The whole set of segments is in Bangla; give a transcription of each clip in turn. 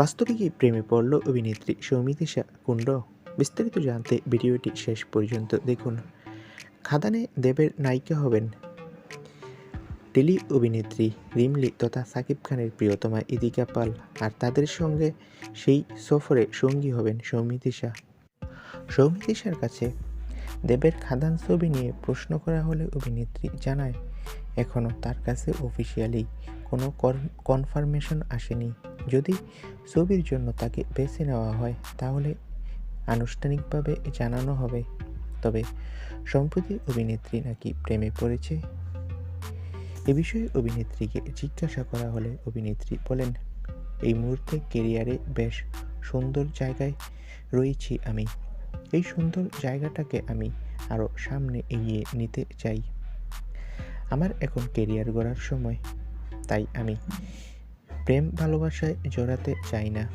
বাস্তবে কি প্রেমে পড়ল অভিনেত্রী সৌমিতিশা কুণ্ড। বিস্তারিত জানতে ভিডিওটি শেষ পর্যন্ত দেখুন। খাদানে দেবের নায়িকা হবেন টেলি অভিনেত্রী রিমলি তথা সাকিব খানের প্রিয়তমা ইদিকা পাল। আর তাদের সঙ্গে সেই সফরে সঙ্গী হবেন সৌমিতিশা সৌমিতিশার কাছে দেবের খাদান ছবি নিয়ে প্রশ্ন করা হলে অভিনেত্রী জানায় এখনও তার কাছে অফিসিয়ালি কোনো কনফার্মেশন আসেনি। যদি ছবির জন্য তাকে বেছে নেওয়া হয়, তাহলে আনুষ্ঠানিকভাবে জানানো হবে। তবে সম্প্রতি অভিনেত্রী নাকি প্রেমে পড়েছে? এ বিষয়ে অভিনেত্রীকে জিজ্ঞাসা করা হলে অভিনেত্রী বলেন, এই মুহূর্তে কেরিয়ারে বেশ সুন্দর জায়গায় রয়েছি আমি। এই সুন্দর জায়গাটাকে আমি আরও সামনে এগিয়ে নিতে চাই। আমার এখন কেরিয়ার গড়ার সময়। তাই আমি প্রেম ভালোবাসায় জড়াতে চাই না।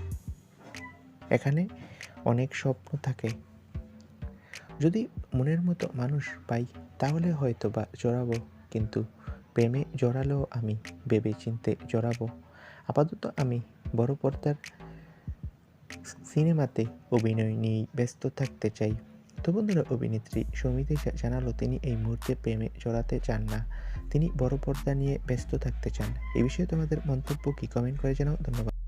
এখানে অনেক স্বপ্ন থাকে। যদি মনের মতো মানুষ পাই, তাহলে হয়তো বা জড়াবো, কিন্তু প্রেমে জড়ালেও আমি ভেবে চিনতে জড়াবো। আপাতত আমি বড় পর্দার সিনেমাতে অভিনয় নিয়েই ব্যস্ত থাকতে চাই। বন্ধুরা অভিনেত্রী সমিতি জানালো, তিনি এই মুহূর্তে প্রেমে জড়াতে চান না। তিনি বড় পর্দা নিয়ে ব্যস্ত থাকতে চান। এ বিষয়ে তোমাদের মন্তব্য কি? কমেন্ট করে জানাও। ধন্যবাদ।